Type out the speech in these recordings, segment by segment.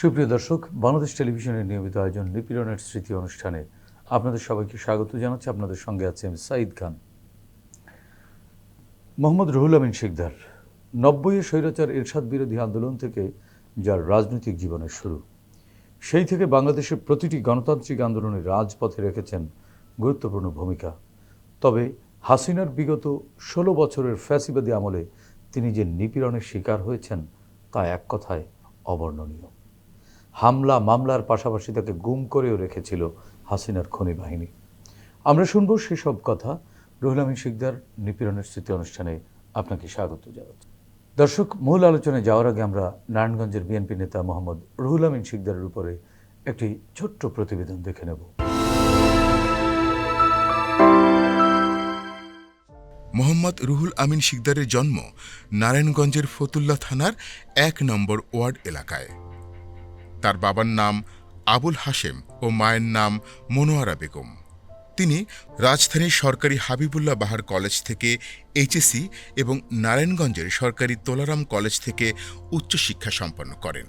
সুপ্রিয় দর্শক, বাংলাদেশ টেলিভিশনের নিয়মিত আয়োজন নিপীড়নের স্মৃতি অনুষ্ঠানে আপনাদের সবাইকে স্বাগত জানাচ্ছি। আপনাদের সঙ্গে আছে আমি সাঈদ খান। মোহাম্মদ রুহুল আমিন শিকদার, নব্বইয়ে স্বৈরাচার এরশাদ বিরোধী আন্দোলন থেকে যার রাজনৈতিক জীবনের শুরু। সেই থেকে বাংলাদেশের প্রতিটি গণতান্ত্রিক আন্দোলনে রাজপথে রেখেছেন গুরুত্বপূর্ণ ভূমিকা। তবে হাসিনার বিগত ষোলো বছরের ফ্যাসিবাদী আমলে তিনি যে নিপীড়নের শিকার হয়েছেন তা এক কথায় অবর্ণনীয়। হামলা, মামলার পাশাপাশি তাকে গুম করেও রেখেছিল হাসিনার খনি বাহিনী। আমরা শুনব সেসব কথা রুহুল আমিন শিকদার নিপীড়নের স্মৃতি অনুষ্ঠানে আপনাকে স্বাগত জানাচ্ছি। দর্শক, মূল আলোচনায় যাওয়ার আগে আমরা নারায়ণগঞ্জের বিএনপি নেতা মোহাম্মদ রুহুল আমিন শিকদারের উপরে একটি ছোট্ট প্রতিবেদন দেখে নেব। মোহাম্মদ রুহুল আমিন শিকদারের জন্ম নারায়ণগঞ্জের ফতুল্লা থানার এক নম্বর ওয়ার্ড এলাকায়। তার বাবার নাম আবুল হাশেম ও মায়ের নাম মনোয়ারা বেগম। তিনি রাজধানীর সরকারি হাবিবুল্লাহ বাহার কলেজ থেকে এইচএসসি এবং নারায়ণগঞ্জের সরকারি তোলারাম কলেজ থেকে উচ্চশিক্ষা সম্পন্ন করেন।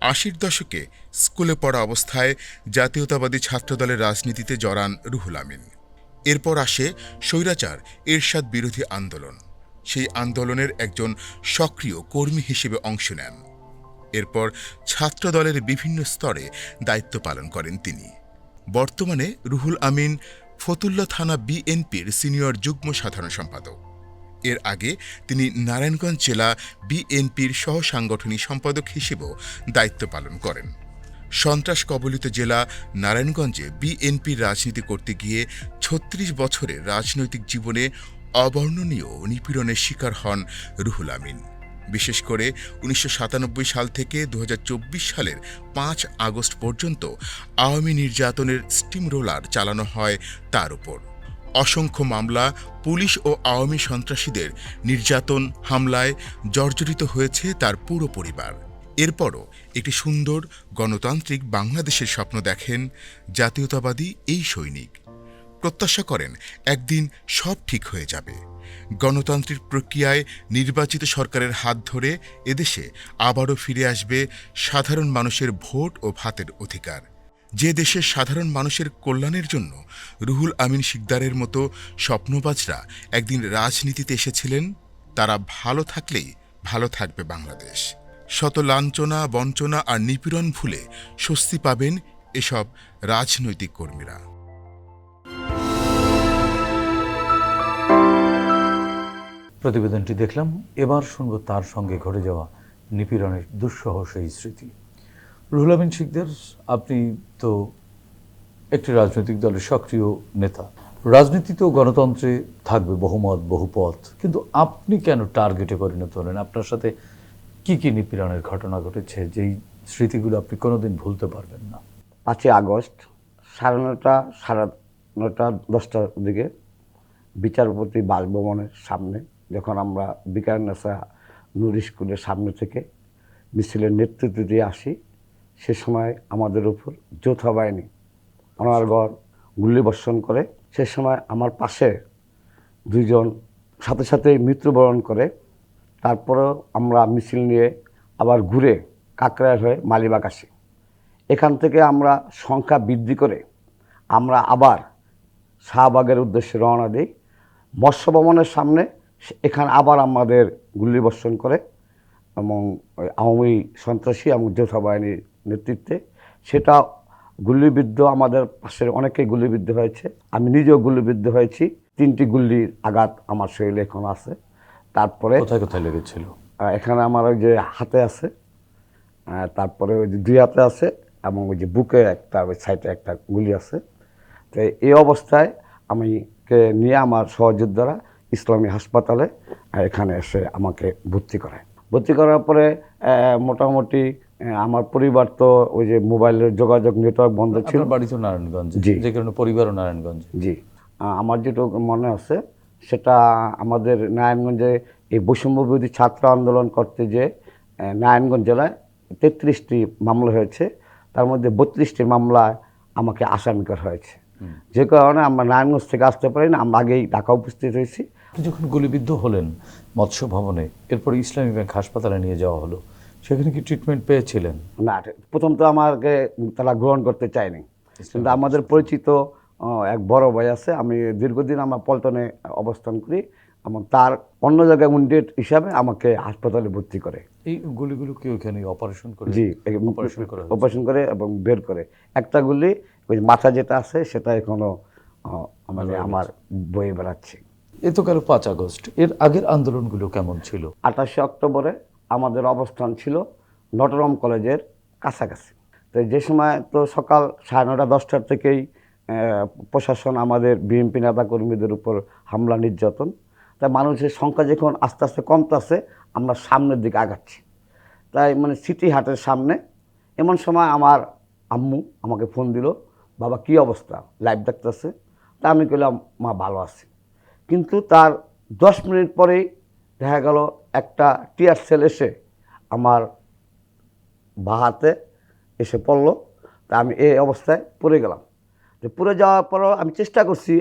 আশির দশকে স্কুলে পড়া অবস্থায় জাতীয়তাবাদী ছাত্রদলের রাজনীতিতে জড়ান রুহুল আমিন। এরপর আসে স্বৈরাচার, এরশাদ বিরোধী আন্দোলন। সেই আন্দোলনের একজন সক্রিয় কর্মী হিসেবে অংশ নেন। এরপর ছাত্রদলের বিভিন্ন স্তরে দায়িত্ব পালন করেন তিনি। বর্তমানে রুহুল আমিন ফতুল্লা থানা বিএনপির সিনিয়র যুগ্ম সাধারণ সম্পাদক। এর আগে তিনি নারায়ণগঞ্জ জেলা বিএনপির সহ সাংগঠনিক সম্পাদক হিসেবেও দায়িত্ব পালন করেন। সন্ত্রাস কবলিত জেলা নারায়ণগঞ্জে বিএনপির রাজনীতি করতে গিয়ে ছত্রিশ বছরের রাজনৈতিক জীবনে অবর্ণনীয় নিপীড়নের শিকার হন রুহুল আমিন। বিশেষ করে উনিশশো সাতানব্বই সাল থেকে দু হাজার চব্বিশ সালের পাঁচ আগস্ট পর্যন্ত আওয়ামী নির্যাতনের স্টিম রোলার চালানো হয় তার উপর। অসংখ্য মামলা, পুলিশ ও আওয়ামী সন্ত্রাসীদের নির্যাতন হামলায় জর্জরিত হয়েছে তার পুরো পরিবার। এরপরও একটি সুন্দর, গণতান্ত্রিক বাংলাদেশের স্বপ্ন দেখেন জাতীয়তাবাদী এই সৈনিক। প্রত্যাশা করেন একদিন সব ঠিক হয়ে যাবে। গণতান্ত্রিক প্রক্রিয়ায় নির্বাচিত সরকারের হাত ধরে এদেশে আবারও ফিরে আসবে সাধারণ মানুষের ভোট ও ভাতের অধিকার। যে দেশের সাধারণ মানুষের কল্যাণের জন্য রুহুল আমিন শিকদারের মতো স্বপ্নবাজরা একদিন রাজনীতিতে এসেছিলেন, তারা ভালো থাকলেই ভালো থাকবে বাংলাদেশ। শত লাঞ্ছনা, বঞ্চনা আর নিপীড়ন ভুলে স্বস্তি পাবেন এসব রাজনৈতিক কর্মীরা। প্রতিবেদনটি দেখলাম, এবার শুনব তার সঙ্গে ঘটে যাওয়া নিপীড়নের দুঃসহ সেই স্মৃতি। রুহুল আমিন আপনি তো একটি রাজনৈতিক দলের সক্রিয় নেতা। রাজনীতি তো গণতন্ত্রে থাকবে বহুমত, বহুপথ, কিন্তু আপনি কেন টার্গেটে পরিণত হলেন? আপনার সাথে কি কি নিপীড়নের ঘটনা ঘটেছে? যেই স্মৃতিগুলো আপনি কোনোদিন ভুলতে পারবেন না। পাঁচই আগস্ট, সাড়ে নটা সাড়ে নটা দশটার দিকে বিচারপতি বাসভবনের সামনে যখন আমরা বিকারনেসা নূর স্কুলের সামনে থেকে মিছিলের নেতৃত্ব দিয়ে আসি, সে সময় আমাদের উপর যৌথ বাহিনী অনারগড় গুলিবর্ষণ করে। সে সময় আমার পাশে দুইজন সাথে সাথে মৃত্যুবরণ করে। তারপরেও আমরা মিছিল নিয়ে আবার ঘুরে কাকরায় হয়ে মালিবাগ আসি। এখান থেকে আমরা সংখ্যা বৃদ্ধি করে আমরা আবার শাহবাগের উদ্দেশ্যে রওনা দিই। মৎস্য ভবনের সামনে এখানে আবার আমাদের গুলিবর্ষণ করে এবং ওই আওয়ামী সন্ত্রাসী এবং যৌথ বাহিনীর নেতৃত্বে। সেটা গুলিবিদ্ধ আমাদের পাশের অনেকেই গুলিবিদ্ধ হয়েছে। আমি নিজেও গুলিবিদ্ধ হয়েছি। তিনটি গুলির আঘাত আমার শরীরে এখন আছে। তারপরে কোথায় কোথায় লেগেছিল? এখানে আমার ওই যে হাতে আছে। তারপরে ওই যে দুই হাতে আছে এবং ওই যে বুকে একটা ওই সাইডে একটা গুলি আছে। তো এই অবস্থায় আমি কে নিয়ে আমার সহযোদ্ধারা ইসলামী হাসপাতালে এখানে এসে আমাকে ভর্তি করায়। ভর্তি করার পরে মোটামুটি আমার পরিবার তো ওই যে মোবাইলের যোগাযোগ নেটওয়ার্ক বন্ধ ছিল। বাড়ি তো নারায়ণগঞ্জ জি। যে কারণে পরিবারও নারায়ণগঞ্জ। জি। আমার যেটুকু মনে আছে সেটা আমাদের নারায়ণগঞ্জে এই বৈষম্যবিরোধী ছাত্র আন্দোলন করতে যে নারায়ণগঞ্জ জেলায় তেত্রিশটি মামলা হয়েছে তার মধ্যে বত্রিশটি মামলায় আমাকে আসামি করা হয়েছে। যে কারণে আমরা নারায়ণগঞ্জ থেকে আসতে পারি না আমরা আগেই ঢাকা উপস্থিত হয়েছি। যখন গুলিবিদ্ধ হলেন মৎস্য ভবনে এরপর ইসলামী ব্যাংক হাসপাতালে নিয়ে যাওয়া হলো সেখানে কি ট্রিটমেন্ট পেয়েছিলেন? না প্রথম তো আমাকে তারা গ্রহণ করতে চায়নি। কিন্তু আমাদের পরিচিত এক বড় ভাই আছে আমি দীর্ঘদিন আমার পল্টনে অবস্থান করি এবং তার অন্য জায়গায় উন্ডেড হিসাবে আমাকে হাসপাতালে ভর্তি করে। এই গুলিগুলো কি ওখানে অপারেশন করে? জি অপারেশন করে অপারেশন করে এবং বের করে। একটা গুলি ওই মাথা যেটা আছে সেটা এখনও মানে আমার বয়ে বেড়াচ্ছে। এ তো গেল পাঁচ আগস্ট। এর আগের আন্দোলনগুলো কেমন ছিল? আঠাশে অক্টোবরে আমাদের অবস্থান ছিল নটরম কলেজের কাছাকাছি। তো যে সময় তো সকাল সাড়ে নটা দশটার থেকেই প্রশাসন আমাদের বিএনপি নেতা কর্মীদের উপর হামলা নির্যাতন। তাই মানুষের সংখ্যা যখন আস্তে আস্তে কমতেছে, আমরা সামনের দিকে আগাচ্ছি। তাই মানে সিটি হাটের সামনে এমন সময় আমার আম্মু আমাকে ফোন দিল, বাবা, কি অবস্থা? লাইভ দেখতেছে? তা আমি কইলাম, মা, ভালো আছি। কিন্তু তার দশ মিনিট পরেই দেখা গেল একটা টিয়ার সেল এসে আমার বাহাতে এসে পড়ল। তা আমি এই অবস্থায় পড়ে গেলাম। যে পড়ে যাওয়ার পরও আমি চেষ্টা করছি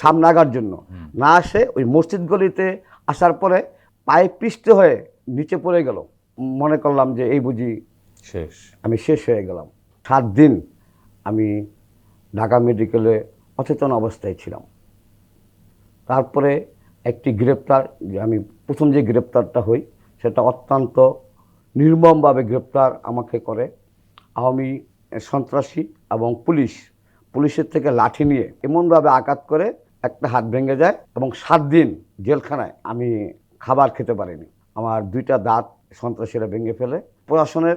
সামনে আগার জন্য। না আসে ওই মসজিদ গলিতে আসার পরে পায়ে পিষ্ট হয়ে নিচে পড়ে গেল। মনে করলাম যে এই বুঝি শেষ। আমি শেষ হয়ে গেলাম। সাত দিন আমি ঢাকা মেডিকেলে অচেতন অবস্থায় ছিলাম। তারপরে একটি গ্রেপ্তার যে আমি প্রথম যে গ্রেপ্তারটা হই সেটা অত্যন্ত নির্মমভাবে গ্রেপ্তার আমাকে করে। আওয়ামী সন্ত্রাসী এবং পুলিশ পুলিশের থেকে লাঠি নিয়ে এমনভাবে আঘাত করে একটা হাত ভেঙে যায় এবং সাত দিন জেলখানায় আমি খাবার খেতে পারিনি। আমার দুইটা দাঁত সন্ত্রাসীরা ভেঙে ফেলে। প্রশাসনের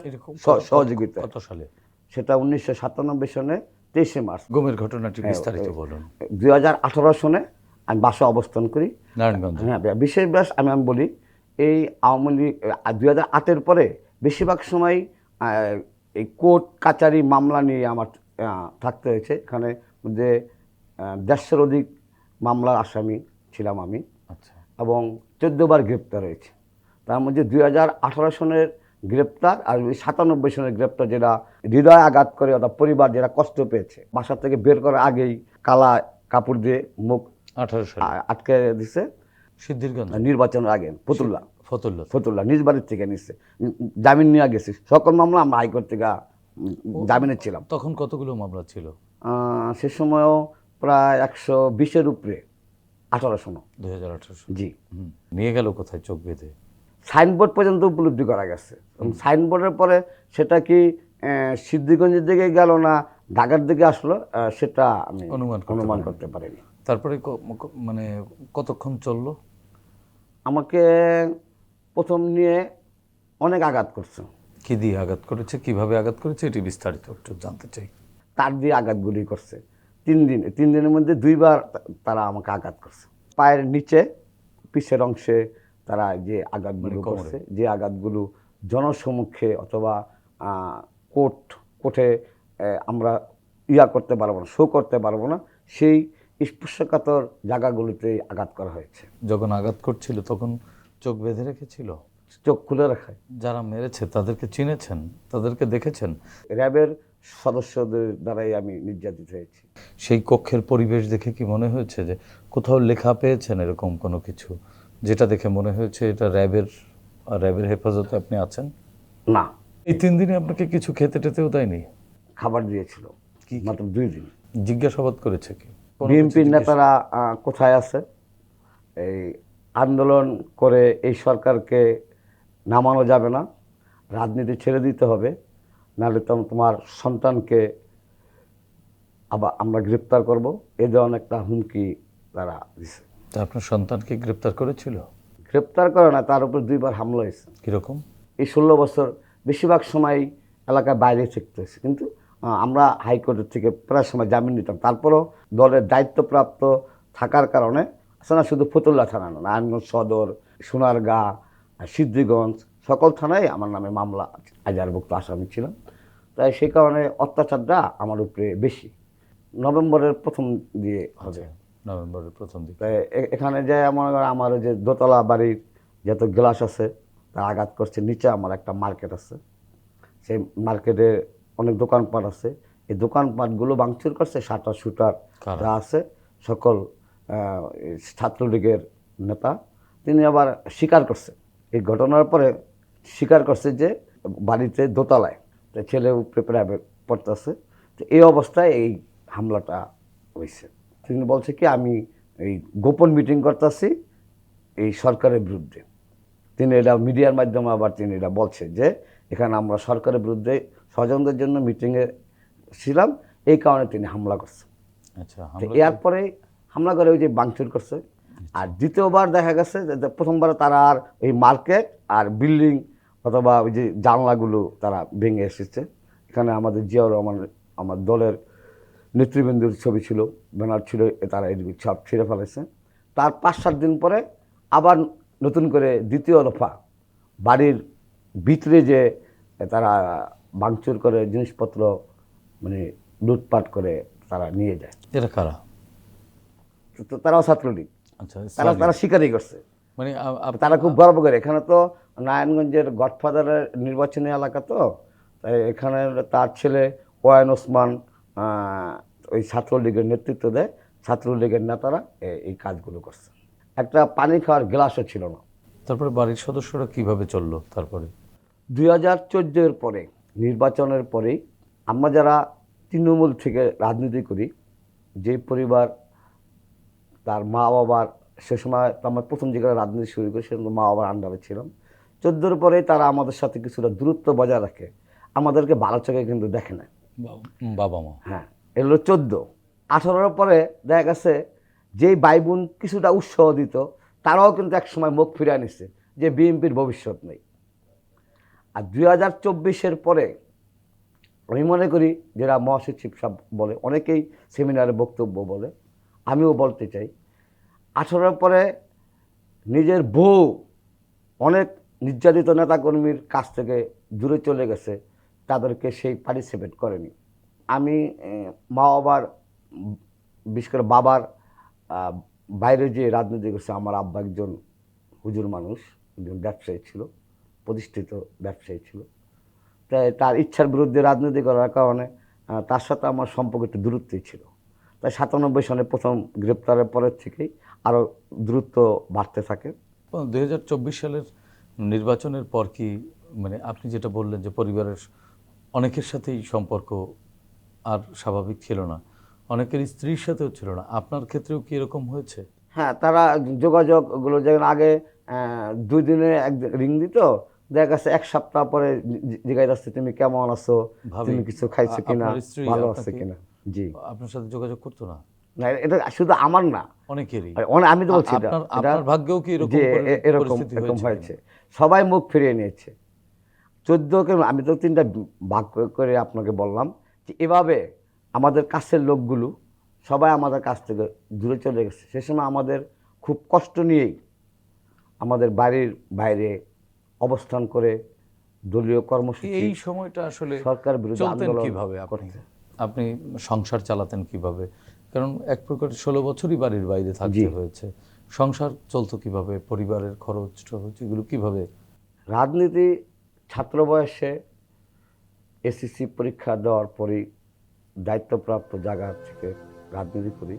সহযোগিতা কত সালে? সেটা উনিশশো সাতানব্বই সনে তেইশে মার্চ। গুমের ঘটনাটি হ্যাঁ, বিস্তারিত বলুন। দুই হাজার আঠারো সনে আমি বাসা অবস্থান করি। নারায়ণগঞ্জ। হ্যাঁ বিশেষ ব্যাস আমি আমি বলি এই আওয়ামী লীগ দুই হাজার আটের পরে বেশিরভাগ সময় এই কোর্ট কাচারি মামলা নিয়ে আমার থাকতে হয়েছে। এখানে যে দেড়শোর অধিক মামলার আসামি ছিলাম আমি। আচ্ছা। এবং চোদ্দবার গ্রেপ্তার হয়েছে। তার মধ্যে দুই হাজার আঠারো সনের গ্রেপ্তার আর ওই সাতানব্বই সনের গ্রেপ্তার যেটা হৃদয় আঘাত করে অর্থাৎ পরিবার যেটা কষ্ট পেয়েছে। বাসা থেকে বের করার আগেই কালা কাপড় দিয়ে মুখ আটকে দিছে। সিদ্ধিরগঞ্জ। নির্বাচনের আগে ফতুল্লা। ফতুল্লা। ফতুল্লা নিজ বাড়ির থেকে নিচ্ছে জামিন নিয়ে গেছি। সকল মামলা আমরা হাইকোর্ট থেকে জামিনে ছিলাম। তখন কতগুলো মামলা ছিল? সে সময়ও প্রায় একশো বিশের উপরে আঠারো সন দুই হাজার আঠারো জি। নিয়ে গেল কোথায় চোখ বেঁধে? সাইনবোর্ড পর্যন্ত উপলব্ধি করা গেছে। সাইনবোর্ডের পরে সেটা কি সিদ্ধিগঞ্জের দিকে গেল না ঢাকার দিকে আসলো সেটা আমি অনুমান অনুমান করতে পারিনি। তারপরে মানে কতক্ষণ চলল? আমাকে প্রথম নিয়ে অনেক আঘাত করছে। কি দিয়ে আঘাত করেছে? কীভাবে আঘাত করেছে? এটি বিস্তারিত একটু জানতে চাই। তার দিয়ে আঘাতগুলি করছে। তিন দিন তিন দিনের মধ্যে দুইবার তারা আমাকে আঘাত করছে। পায়ের নিচে পিছের অংশে তারা যে আঘাতগুলো মানে করছে যে আঘাতগুলো জনসম্মুখে অথবা কোর্ট কোর্টে আমরা ইয়া করতে পারব না শো করতে পারব না সেই স্পর্শকাতর জায়গাগুলিতে আঘাত করা হয়েছে। যখন আঘাত করছিল তখন চোখ বেঁধে রেখেছিল? চোখ খুলে রাখায় যারা মেরেছে তাদেরকে চিনেছেন? তাদেরকে দেখেছেন? র্যাবের সদস্যদের দ্বারাই আমি নির্যাতিত হয়েছি। সেই কক্ষের পরিবেশ দেখে কি মনে হয়েছে যে কোথাও লেখা পেয়েছেন এরকম কোনো কিছু? যেটা দেখে মনে হয়েছে এটা র্যাবের আর র্যাবের হেফাজতে আপনি আছেন? না। এই তিন দিনে আপনাকে কিছু খেতে টেতেও দেয়নি? খাবার দিয়েছিল। কি- মাত্র দুই দিন। জিজ্ঞাসাবাদ করেছে কি? বিএনপির নেতারা কোথায় আছে? এই আন্দোলন করে এই সরকারকে নামানো যাবে না। রাজনীতি ছেড়ে দিতে হবে। নাহলে তো তোমার সন্তানকে আবার আমরা গ্রেপ্তার করব। এ ধরনের একটা হুমকি তারা দিছে। তা আপনার সন্তানকে গ্রেপ্তার করেছিল? গ্রেপ্তার করে না তার উপর দুইবার হামলা হয়েছে। কীরকম? এই ষোলো বছর বেশিরভাগ সময় এলাকায় বাইরে থাকতে হয়েছে কিন্তু আমরা হাইকোর্টের থেকে প্রায় সময় জামিন নিতাম। তারপরও দলের দায়িত্বপ্রাপ্ত থাকার কারণে আসলে শুধু ফতুল্লা থানা না নারায়ণগঞ্জ সদর সোনারগাঁ সিদ্ধিগঞ্জ সকল থানায় আমার নামে মামলা আজারভুক্ত আসামি ছিলাম। তাই সেই কারণে অত্যাচারটা আমার উপরে বেশি। নভেম্বরের প্রথম দিয়ে হবে। নভেম্বরের প্রথম দিকে। তাই এখানে যে মনে করেন আমার যে দোতলা বাড়ির যত গ্লাস আছে তা আঘাত করছে নিচে আমার একটা মার্কেট আছে। সেই মার্কেটে অনেক দোকানপাট আছে। এই দোকানপাটগুলো ভাঙচুর করছে শাটার শুটার? যা আছে সকল ছাত্রলীগের নেতা। তিনি আবার স্বীকার করছে। এই ঘটনার পরে স্বীকার করছে যে বাড়িতে দোতলায় তো ছেলে উপরে প্রাইভেট পড়তেছে। তো এই অবস্থায় এই হামলাটা হয়েছে। তিনি বলছে কি আমি এই গোপন মিটিং করতেছি এই সরকারের বিরুদ্ধে। তিনি এটা মিডিয়ার মাধ্যমে আবার তিনি এটা বলছে যে এখানে আমরা সরকারের বিরুদ্ধে স্বজনদের জন্য মিটিংয়ে ছিলাম এই কারণে তিনি হামলা করছেন আচ্ছা এরপরে হামলা করে ওই যে বাংচুর করছে। আর দ্বিতীয়বার দেখা গেছে যে প্রথমবার তারা আর ওই মার্কেট আর বিল্ডিং অথবা ওই যে জানলাগুলো তারা ভেঙে এসেছে। এখানে আমাদের জিয়াউর রহমান আমার দলের নেতৃবৃন্দুর ছবি ছিল ব্যানার ছিল এ তারা এদিকে সব ছিঁড়ে ফেলেছে। তার পাঁচ সাত দিন পরে আবার নতুন করে দ্বিতীয় দফা বাড়ির ভিতরে যে তারা ভাঙচুর করে জিনিসপত্র মানে লুটপাট করে তারা নিয়ে যায়। এরা কারা? তো- তারাও ছাত্রলীগ। আচ্ছা তারা। তারা স্বীকারই করছে। মানে তারা খুব গর্ব করে। এখানে তো নারায়ণগঞ্জের গডফাদারের নির্বাচনী এলাকা তো। তাই এখানে তার ছেলে ওয়ান ওসমান ওই ছাত্রলীগের নেতৃত্ব দেয়। ছাত্রলীগের নেতারা এই কাজগুলো করছে। একটা পানি খাওয়ার গ্লাসও ছিল না। তারপরে বাড়ির সদস্যরা কীভাবে চলল তারপরে? দুই হাজার চোদ্দোর পরে নির্বাচনের পরেই আমরা যারা তৃণমূল থেকে রাজনীতি করি যে পরিবার তার মা বাবার সে সময় আমার প্রথম যেখানে রাজনীতি শুরু করি সেখানে মা বাবার আন্ডারে ছিলাম। চোদ্দোর পরে তারা আমাদের সাথে কিছুটা দূরত্ব বজায় রাখে। আমাদেরকে ভালো চোখে কিন্তু দেখে না। বাবা মা। হ্যাঁ এগুলো চোদ্দ। আঠারোর পরে দেখা গেছে যেই ভাই বোন কিছুটা উৎসাহ দিত তারাও কিন্তু একসময় মুখ ফিরে নিচ্ছে যে বিএনপির ভবিষ্যৎ নেই। আর দুই হাজার চব্বিশের পরে আমি মনে করি যারা মহাসচিব সব বলে, অনেকেই সেমিনারে বক্তব্য বলে, আমিও বলতে চাই, আঠারোর পরে নিজের বউ অনেক নির্যাতিত নেতাকর্মীর কাছ থেকে দূরে চলে গেছে, তাদেরকে সেই পার্টিসিপেট করেনি। আমি মা বাবার, বিশেষ করে বাবার বাইরে যে রাজনীতি করছে, আমার আব্বা একজন হুজুর মানুষ, একজন ব্যবসায়ী ছিল প্রতিষ্ঠিত ব্যবসায়ী ছিল। তাই তার ইচ্ছার বিরুদ্ধে রাজনীতি করার কারণে তার সাথে আমার সম্পর্ক একটু দূরত্বই ছিল। তাই সাতানব্বই সালে প্রথম গ্রেপ্তারের পরের থেকেই আরও দূরত্ব বাড়তে থাকে। দু হাজার চব্বিশ সালের নির্বাচনের পর কি মানে আপনি যেটা বললেন যে পরিবারের অনেকের সাথেই সম্পর্ক আর স্বাভাবিক ছিল না অনেকের স্ত্রীর সাথেও ছিল না আপনার ক্ষেত্রেও কি এরকম হয়েছে? হ্যাঁ তারা যোগাযোগ ওগুলো যেমন আগে দুই দিনে এক রিং দিত দেখা গেছে এক সপ্তাহ পরে জিজ্ঞাসা যাচ্ছে তুমি কেমন আছো? তুমি কিছু খাইছো কিনা? ভালো আছে কিনা? জি। আপনার সাথে যোগাযোগ করতো না? না এটা শুধু আমার না। অনেকেরই। আমি তো বলছি আপনার- ভাগ্যেও কি এরকম এরকম এরকম হয়েছে সবাই মুখ ফিরিয়ে নিয়েছে। চোদ্দকে আমি তো তিনটা ভাগ করে আপনাকে বললাম যে এভাবে আমাদের কাছের লোকগুলো সবাই আমাদের কাছ থেকে দূরে চলে গেছে। সে সময় আমাদের খুব কষ্ট নিয়েই আমাদের বাড়ির বাইরে অবস্থান করে দলীয় কর্মসূচি এই সময়টা আসলে সরকার বিরুদ্ধে আন্দোলন কীভাবে আপনি? আপনি সংসার চালাতেন কীভাবে? কারণ এক প্রকার ষোলো বছরই বাড়ির বাইরে থাকতে হয়েছে। সংসার চলতো কীভাবে? পরিবারের খরচ টরচ এগুলো কীভাবে? রাজনীতি ছাত্র বয়সে এসএসসি পরীক্ষা দেওয়ার পরেই দায়িত্বপ্রাপ্ত জায়গা থেকে রাজনীতি করি।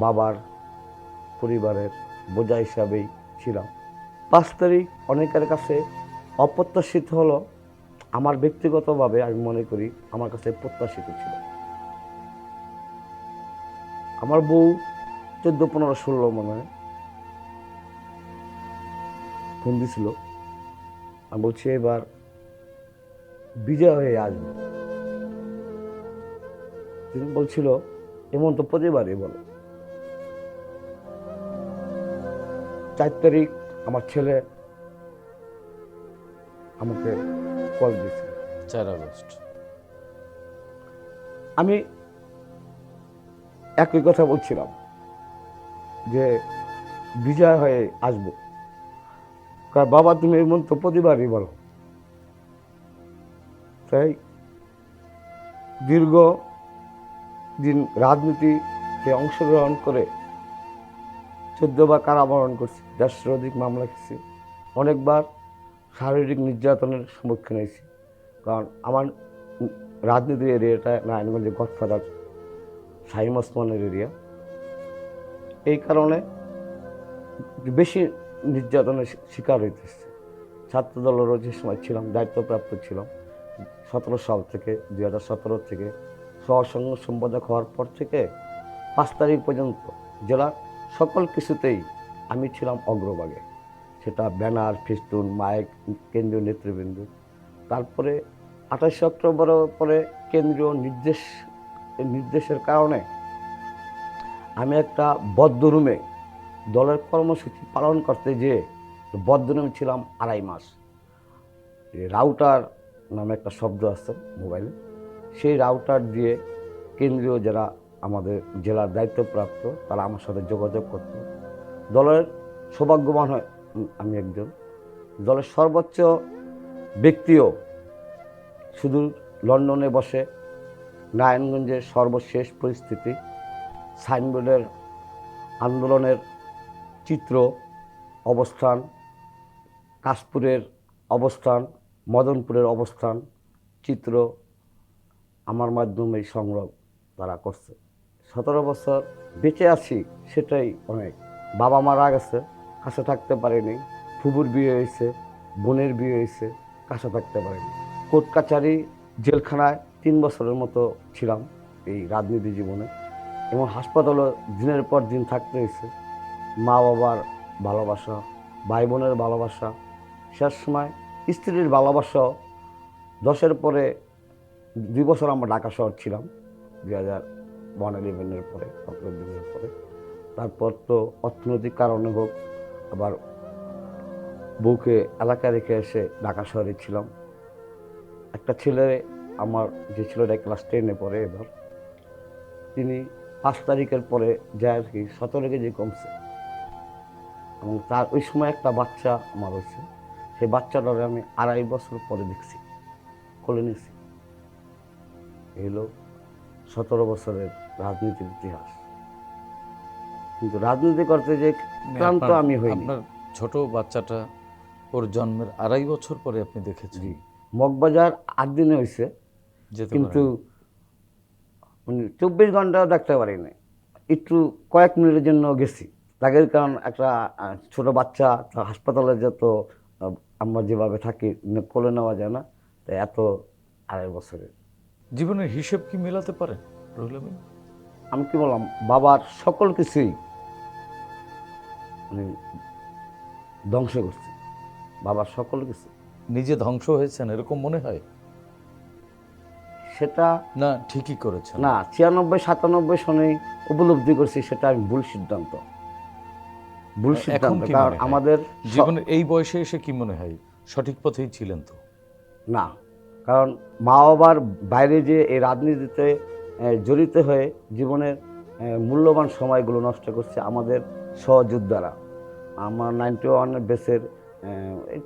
বাবার পরিবারের বোঝা হিসাবেই ছিলাম। পাঁচ তারিখ অনেকের কাছে অপ্রত্যাশিত হলো। আমার ব্যক্তিগতভাবে আমি মনে করি আমার কাছে প্রত্যাশিত ছিল। আমার বউ চোদ্দ, পনেরো, ষোলো মনে হয় ফোন দিছিল। আমি বলছি, এবার বিজয় হয়ে আসব। তিনি বলছিল, এমন তো প্রতিবারই বলো। চার তারিখ আমার ছেলে আমাকে কল দিয়েছে। চার আগস্ট। আমি একই কথা বলছিলাম যে বিজয় হয়ে আসব। বাবা তুমি এমন তো প্রতিবারই বলো। তাই দীর্ঘ দিন রাজনীতিতে অংশগ্রহণ করে চোদ্দবার কারাবরণ করছি। দেড়শোর অধিক মামলা খেয়েছি। অনেকবার শারীরিক নির্যাতনের সম্মুখীন হয়েছি। কারণ আমার রাজনীতি এরিয়াটা নারায়ণগঞ্জে গডফাদার শাহিম ওসমানের এরিয়া। এই কারণে বেশি নির্যাতনের শিকার হইতেছে। ছাত্র দলেরও যে সময় ছিলাম, দায়িত্বপ্রাপ্ত ছিলাম, সতেরো সাল থেকে, দুই হাজার সতেরো থেকে। সহসংঘ সম্পাদক হওয়ার পর থেকে পাঁচ তারিখ পর্যন্ত জেলার সকল কিছুতেই আমি ছিলাম অগ্রভাগে। সেটা ব্যানার, ফেস্টুন, মাইক, কেন্দ্রীয় নেতৃবৃন্দ। তারপরে আঠাশে অক্টোবরের পরে কেন্দ্রীয় নির্দেশ, নির্দেশের কারণে আমি একটা বদ্ধ রুমে দলের কর্মসূচি পালন করতে যেয়ে বদ্ধ রুমে ছিলাম আড়াই মাস। রাউটার নামে একটা শব্দ আছে মোবাইলে। সেই রাউটার দিয়ে কেন্দ্রীয় যারা আমাদের জেলার দায়িত্বপ্রাপ্ত, তারা আমার সাথে যোগাযোগ করত। দলের সৌভাগ্যবান হয় আমি একজন। দলের সর্বোচ্চ ব্যক্তিও শুধু লন্ডনে বসে নারায়ণগঞ্জের সর্বশেষ পরিস্থিতি, সাইনবোর্ডের আন্দোলনের চিত্র, অবস্থান, কাশপুরের অবস্থান, মদনপুরের অবস্থান, চিত্র আমার মাধ্যমে সংগ্রহ তারা করছে। সতেরো বছর বেঁচে আছি সেটাই অনেক। বাবা মারা গেছে, কাছে থাকতে পারেনি, ফুবুর বিয়ে হয়েছে, বোনের বিয়ে হয়েছে, কাছে থাকতে পারেনি। কোর্ট কাছারি জেলখানায় তিন বছরের মতো ছিলাম এই রাজনীতি জীবনে এবং হাসপাতালও দিনের পর দিন থাকতে হয়েছে। মা বাবার ভালোবাসা, ভাই বোনের ভালোবাসা, শেষ সময় স্ত্রীর ভালোবাসাও দশের পরে দুই বছর আমরা ঢাকা শহর ছিলাম, দুই হাজার ওয়ান, ইলেভেনের পরে দিনের পরে। তারপর তো অর্থনৈতিক কারণে হোক, আবার বউকে এলাকা রেখে এসে ঢাকা শহরে ছিলাম। একটা ছেলে আমার, যে ছেলেটা ক্লাস টেনে পড়ে এবার, তিনি পাঁচ তারিখের পরে যায় আর কি, সতেরো কেজি কমছে। এবং তার ওই সময় একটা বাচ্চা আমার হয়েছে। সেই বাচ্চাটারে আমি আড়াই বছর পরে দেখছি কোলে নিয়েছি। হলো সতেরো বছরের রাজনীতির ইতিহাস। কিন্তু রাজনীতি করতে যে ক্লান্ত আপনার- আমি হই আপনার ছোট বাচ্চাটা ওর জন্মের আড়াই বছর পরে আপনি দেখেছেন। মগবাজার আট দিনে হয়েছে কিন্তু পারেন। মানে চব্বিশ ঘন্টাও দেখতে পারি না একটু কয়েক মিনিটের জন্য গেছি। তাকে কারণ একটা ছোট বাচ্চা হাসপাতালে যত আমরা যেভাবে থাকি কোলে নেওয়া যায় না। তাই এত আড়াই বছরের জীবনের হিসেব কি মেলাতে পারেন রুহুল আমি কি বললাম বাবার সকল কিছুই মানে ধ্বংস করছে। বাবার সকল কিছু নিজে ধ্বংস হয়েছেন এরকম মনে হয়? সেটা না ঠিকই করেছেন। না ছিয়ানব্বই সাতানব্বই সনে উপলব্ধি করছি সেটা আমি ভুল সিদ্ধান্ত। ভুল সিদ্ধান্ত কারণ আমাদের জীবনের এই বয়সে এসে কি মনে হয়? সঠিক পথেই ছিলেন তো? না কারণ মা বাবার বাইরে যে এই রাজনীতিতে জড়িত হয়ে জীবনের মূল্যবান সময়গুলো নষ্ট করছে আমাদের সহযোদ্ধারা। আমার নাইনটি ওয়ান বেসের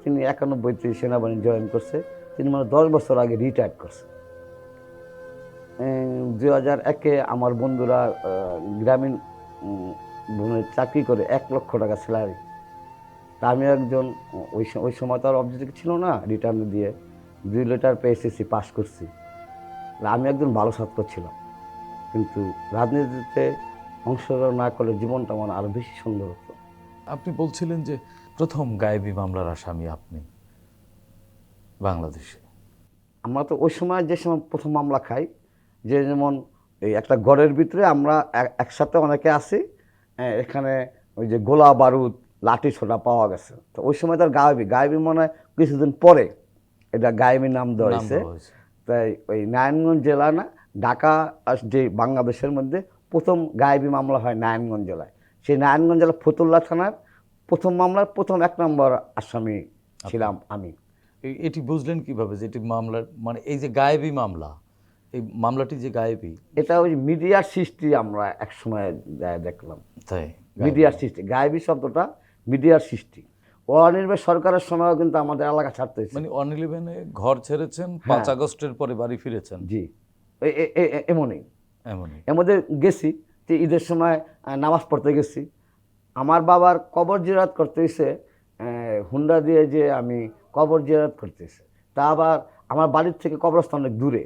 তিনি একানব্বইতে সেনাবাহিনী জয়েন করছে। তিনি মানে দশ বছর আগে রিটায়ার করছে। দু হাজার একে আমার বন্ধুরা গ্রামীণ উম, ভূমির চাকরি করে এক লক্ষ টাকা স্যালারি তা আমি একজন ওই ওই সময় তো আর অবজেক্টিভ ছিল না রিটার্ন দিয়ে। দুই লিটার পেয়েছি পাস করছি। আমি একজন ভালো ছাত্র ছিলাম। কিন্তু রাজনীতিতে অংশগ্রহণ না করলে জীবনটা আমার আরও বেশি সুন্দর হতো। আপনি বলছিলেন যে প্রথম গায়েবী মামলার আসামি আপনি বাংলাদেশে। আমরা তো ওই সময় যে সময় প্রথম মামলা খাই যে যেমন এই একটা ঘরের ভিতরে আমরা একসাথে অনেকে আছি এখানে ওই যে গোলা বারুদ লাঠি ছোটা পাওয়া গেছে। তো ওই সময় তার গায়েবী গায়েবী মনে হয় কিছুদিন পরে এটা গায়েবী নাম দেওয়া হয়েছে। তাই ওই নারায়ণগঞ্জ জেলা না ঢাকা আর যে বাংলাদেশের মধ্যে প্রথম গায়েবী মামলা হয় নারায়ণগঞ্জ জেলায়। সেই নারায়ণগঞ্জ জেলা ফতুল্লা থানার প্রথম মামলার প্রথম এক নম্বর আসামি ছিলাম আমি। এটি বুঝলেন কীভাবে যে এটি মামলার মানে এই যে গায়েবী মামলা এই মামলাটি যে গায়েবী? এটা ওই মিডিয়ার সৃষ্টি আমরা এক সময় দেখলাম। তাই মিডিয়ার সৃষ্টি গায়েবী শব্দটা মিডিয়ার সৃষ্টি। অনির্বাণ সরকারের সময়ও কিন্তু আমাদের এলাকা ছাড়তে মানে ওয়ান ঘর ছেড়েছেন পাঁচ আগস্টের পরে বাড়ি ফিরেছেন। জি। এমনই। এর মধ্যে গেছি যে ঈদের সময় নামাজ পড়তে গেছি। আমার বাবার কবর জিরাত করতে এসে হুন্ডা দিয়ে যে আমি কবর জিরাত করতেছে তা আবার আমার বাড়ির থেকে কবরস্থান অনেক দূরে।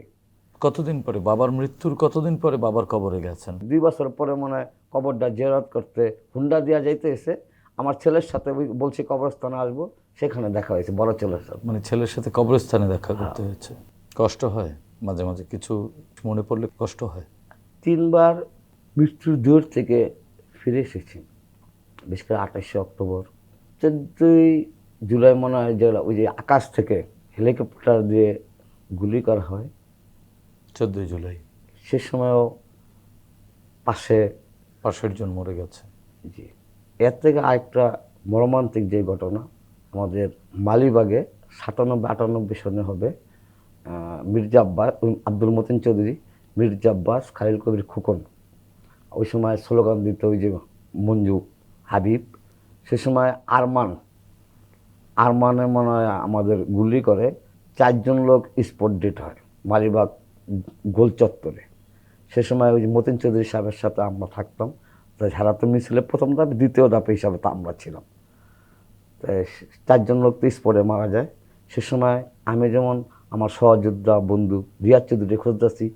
কতদিন পরে? বাবার মৃত্যুর কতদিন পরে বাবার কবরে গেছেন? দুই বছর পরে মনে হয় কবরটা জেরাত করতে হুন্ডা দেওয়া যাইতে এসে আমার ছেলের সাথে বলছি কবরস্থানে আসব সেখানে দেখা হয়েছে বড় ছেলের সাথে। মানে ছেলের সাথে কবরস্থানে দেখা করতে হয়েছে। কষ্ট হয় মাঝে মাঝে কিছু মনে পড়লে কষ্ট হয়। তিনবার মৃত্যুর দূর থেকে ফিরে এসেছি। বিশেষ করে আঠাশে অক্টোবর। চোদ্দই জুলাই মনে হয় যে ওই যে আকাশ থেকে হেলিকপ্টার দিয়ে গুলি করা হয়। চোদ্দই জুলাই। সে সময়ও পাশে পাশের জন মরে গেছে। জি। এর থেকে আরেকটা মর্মান্তিক যে ঘটনা আমাদের মালিবাগে সাতানব্বই আটানব্বই সনে হবে মির্জা আব্বাস আব্দুল মতিন চৌধুরী। মির্জা আব্বাস, খালিল কবির খুকন। ওই সময় স্লোগান দিত ওই যে মঞ্জু হাবিব, সে সময় আরমান। আরমানে মনে হয় আমাদের গুলি করে, চারজন লোক স্পট ডেট হয়, মালিবাগ গোল চত্বরে। সে সময় ওই মতিন চৌধুরী সাহেবের সাথে আমরা থাকতাম। তো ঝাড়াতে মিছিলে প্রথম ধাপে, দ্বিতীয় ধাপে হিসাবে তো আমরা ছিলাম। তো চারজন লোক তো স্পটে মারা যায়। সে সময় আমি যেমন আমার সহযোদ্ধা বন্ধু রিয়াজ চৌধুরী খুঁজতেছি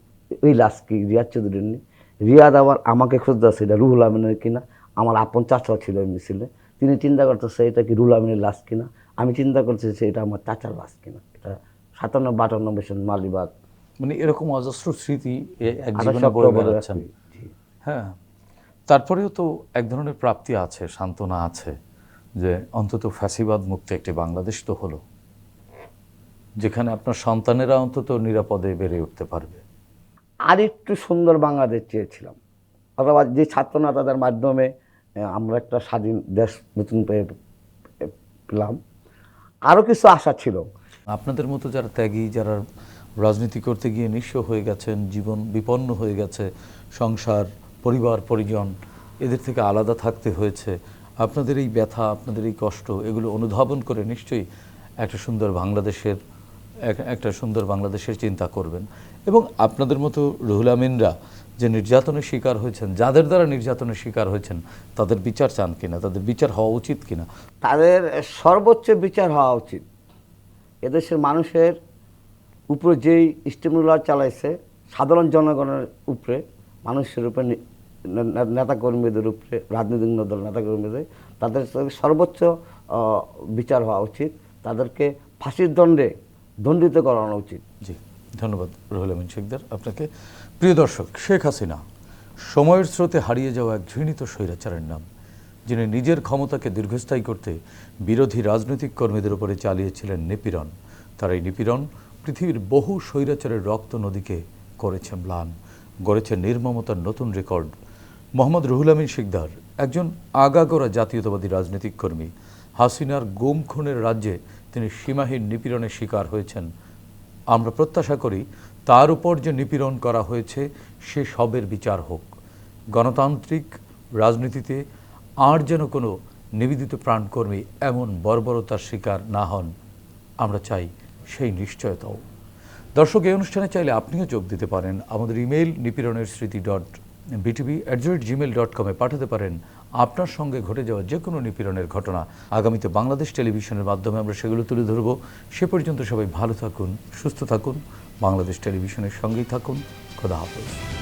ওই লাশ কি রিয়াজ চৌধুরীর নেই? রিয়াদ আবার আমাকে খুঁজতেছে এটা রুহুল আমিনের কিনা? আমার আপন চাচাও ছিল মিছিলে তিনি চিন্তা করতেছে এটা কি রুহুল আমিনের লাশ কিনা? আমি চিন্তা করতেছি এটা আমার চাচার লাশ কিনা? এটা সাতান্ন বাটানব্বই সন মালিবাগ। মানে এরকম অজস্র স্মৃতি এক জীবনে বয়ে বেড়াচ্ছেন। হ্যাঁ। তারপরেও তো এক ধরনের প্রাপ্তি আছে সান্ত্বনা আছে যে অন্তত ফ্যাসিবাদ মুক্ত একটি বাংলাদেশ তো হলো যেখানে আপনার সন্তানেরা অন্তত নিরাপদে বেড়ে উঠতে পারবে। আর একটু সুন্দর বাংলাদেশ চেয়েছিলাম। অথবা যে ছাত্র নেতাদের মাধ্যমে আমরা একটা স্বাধীন দেশ নতুন পেয়ে পেলাম। আরও কিছু আশা ছিল। আপনাদের মতো যারা ত্যাগী, যারা রাজনীতি করতে গিয়ে নিঃস্ব হয়ে গেছেন, জীবন বিপন্ন হয়ে গেছে, সংসার, পরিবার, পরিজন, এদের থেকে আলাদা থাকতে হয়েছে। আপনাদের এই ব্যথা, আপনাদের এই কষ্ট, এগুলো অনুধাবন করে নিশ্চয়ই একটা সুন্দর বাংলাদেশের একটা সুন্দর বাংলাদেশের চিন্তা করবেন। এবং আপনাদের মতো রুহুল আমিনরা যে নির্যাতনের শিকার হয়েছেন, যাদের দ্বারা নির্যাতনের শিকার হয়েছেন, তাদের বিচার চান কিনা, তাদের বিচার হওয়া উচিত কিনা? তাদের সর্বোচ্চ বিচার হওয়া উচিত। এদেশের মানুষের উপরে যেই স্টিমুলার চালাইছে, সাধারণ জনগণের উপরে, মানুষের উপরে নেতাকর্মীদের উপরে, রাজনৈতিক দল নেতাকর্মীদের, তাদের সর্বোচ্চ বিচার হওয়া উচিত। তাদেরকে ফাঁসির দণ্ডে দণ্ডিত করানো উচিত। জি, ধন্যবাদ রুহুল আমিন শেখদার। আপনাকে প্রিয় দর্শক, শেখ হাসিনা সময়ের স্রোতে হারিয়ে যাওয়া এক ঘৃণিত স্বৈরাচারের নাম, যিনি নিজের ক্ষমতাকে দীর্ঘস্থায়ী করতে বিরোধী রাজনৈতিক কর্মীদের উপরে চালিয়েছিলেন নিপীড়ন। তার এই নিপীড়ন পৃথিবীর বহু স্বৈরাচারের রক্ত নদীকে করেছে ম্লান, গড়েছে নির্মমতার নতুন রেকর্ড। মোহাম্মদ রুহুল আমিন শিকদার একজন আগাগোড়া জাতীয়তাবাদী রাজনৈতিক কর্মী, হাসিনার গুম খুনের রাজ্যে তিনি সীমাহীন নিপীড়নের শিকার হয়েছেন। আমরা প্রত্যাশা করি তার উপর যে নিপীড়ন করা হয়েছে, সে সবের বিচার হোক। গণতান্ত্রিক রাজনীতিতে আর যেন কোনো নিবেদিত প্রাণকর্মী এমন বর্বরতার শিকার না হন, আমরা চাই সেই নিশ্চয়তাও। দর্শক, এই অনুষ্ঠানে চাইলে আপনিও যোগ দিতে পারেন। আমাদের ইমেল নিপীড়নের স্মৃতি dot BTV at Gmail dot কমে পাঠাতে পারেন। আপনার সঙ্গে ঘটে যাওয়া যে কোনো নিপীড়নের ঘটনা আগামীতে বাংলাদেশ টেলিভিশনের মাধ্যমে আমরা সেগুলো তুলে ধরব। সে পর্যন্ত সবাই ভালো থাকুন, সুস্থ থাকুন, বাংলাদেশ টেলিভিশনের সঙ্গেই থাকুন। খোদা হাফেজ।